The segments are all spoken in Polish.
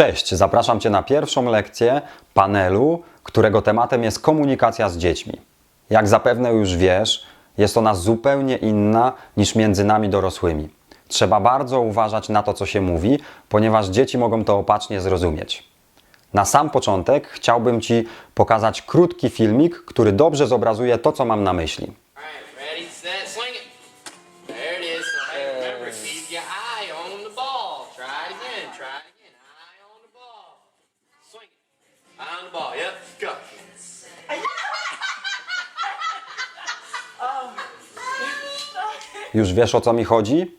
Cześć, zapraszam Cię na pierwszą lekcję panelu, którego tematem jest komunikacja z dziećmi. Jak zapewne już wiesz, jest ona zupełnie inna niż między nami dorosłymi. Trzeba bardzo uważać na to, co się mówi, ponieważ dzieci mogą to opacznie zrozumieć. Na sam początek chciałbym Ci pokazać krótki filmik, który dobrze zobrazuje to, co mam na myśli. There it is. Your eye on the ball. Again, try again. Eye on the ball. Swing the ball, yep, go. Już wiesz o co mi chodzi?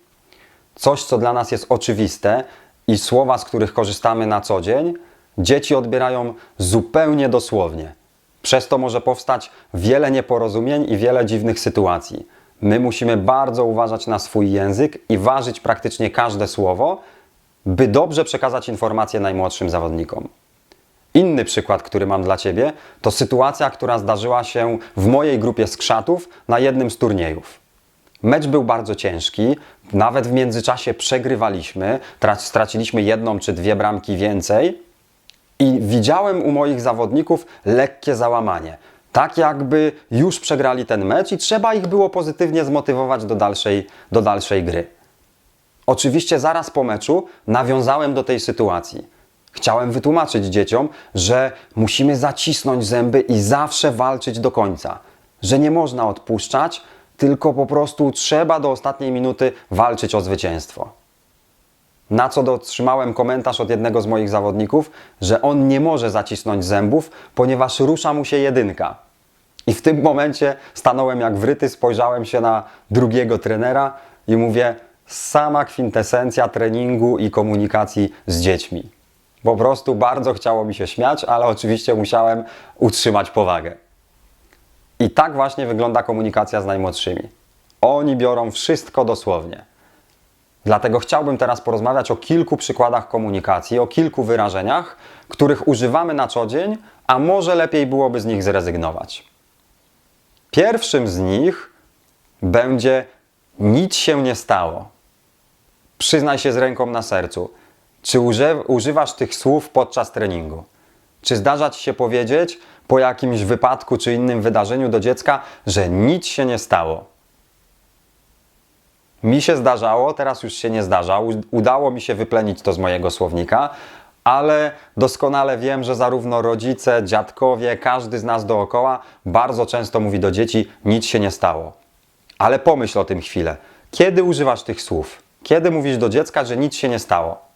Coś, co dla nas jest oczywiste i słowa, z których korzystamy na co dzień, dzieci odbierają zupełnie dosłownie. Przez to może powstać wiele nieporozumień i wiele dziwnych sytuacji. My musimy bardzo uważać na swój język i ważyć praktycznie każde słowo, by dobrze przekazać informacje najmłodszym zawodnikom. Inny przykład, który mam dla Ciebie, to sytuacja, która zdarzyła się w mojej grupie skrzatów na jednym z turniejów. Mecz był bardzo ciężki, nawet w międzyczasie przegrywaliśmy, tra- straciliśmy jedną czy dwie bramki więcej i widziałem u moich zawodników lekkie załamanie. Tak jakby już przegrali ten mecz i trzeba ich było pozytywnie zmotywować do dalszej, do dalszej gry. Oczywiście zaraz po meczu nawiązałem do tej sytuacji. Chciałem wytłumaczyć dzieciom, że musimy zacisnąć zęby i zawsze walczyć do końca, że nie można odpuszczać, tylko po prostu trzeba do ostatniej minuty walczyć o zwycięstwo. Na co dotrzymałem komentarz od jednego z moich zawodników, że on nie może zacisnąć zębów, ponieważ rusza mu się jedynka. I w tym momencie stanąłem jak wryty, spojrzałem się na drugiego trenera i mówię: sama kwintesencja treningu i komunikacji z dziećmi. Po prostu bardzo chciało mi się śmiać, ale oczywiście musiałem utrzymać powagę. I tak właśnie wygląda komunikacja z najmłodszymi. Oni biorą wszystko dosłownie. Dlatego chciałbym teraz porozmawiać o kilku przykładach komunikacji, o kilku wyrażeniach, których używamy na co dzień, a może lepiej byłoby z nich zrezygnować. Pierwszym z nich będzie nic się nie stało. Przyznaj się z ręką na sercu. Czy używasz tych słów podczas treningu? Czy zdarza ci się powiedzieć po jakimś wypadku czy innym wydarzeniu do dziecka, że nic się nie stało? Mi się zdarzało, teraz już się nie zdarza. Udało mi się wyplenić to z mojego słownika, ale doskonale wiem, że zarówno rodzice, dziadkowie, każdy z nas dookoła bardzo często mówi do dzieci: nic się nie stało. Ale pomyśl o tym chwilę. Kiedy używasz tych słów? Kiedy mówisz do dziecka, że nic się nie stało?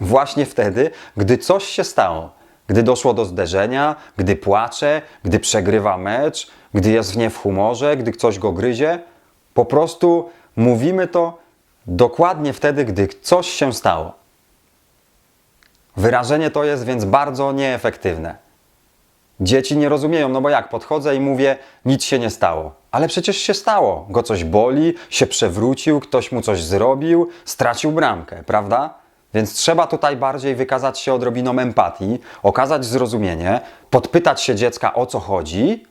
Właśnie wtedy, gdy coś się stało. Gdy doszło do zderzenia, gdy płacze, gdy przegrywa mecz, gdy jest w nie w humorze, gdy coś go gryzie. Po prostu mówimy to dokładnie wtedy, gdy coś się stało. Wyrażenie to jest więc bardzo nieefektywne. Dzieci nie rozumieją, no bo jak podchodzę i mówię, nic się nie stało. Ale przecież się stało. Go coś boli, się przewrócił, ktoś mu coś zrobił, stracił bramkę, prawda? Więc trzeba tutaj bardziej wykazać się odrobiną empatii, okazać zrozumienie, podpytać się dziecka o co chodzi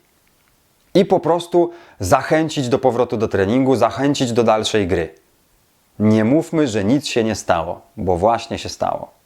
i po prostu zachęcić do powrotu do treningu, zachęcić do dalszej gry. Nie mówmy, że nic się nie stało, bo właśnie się stało.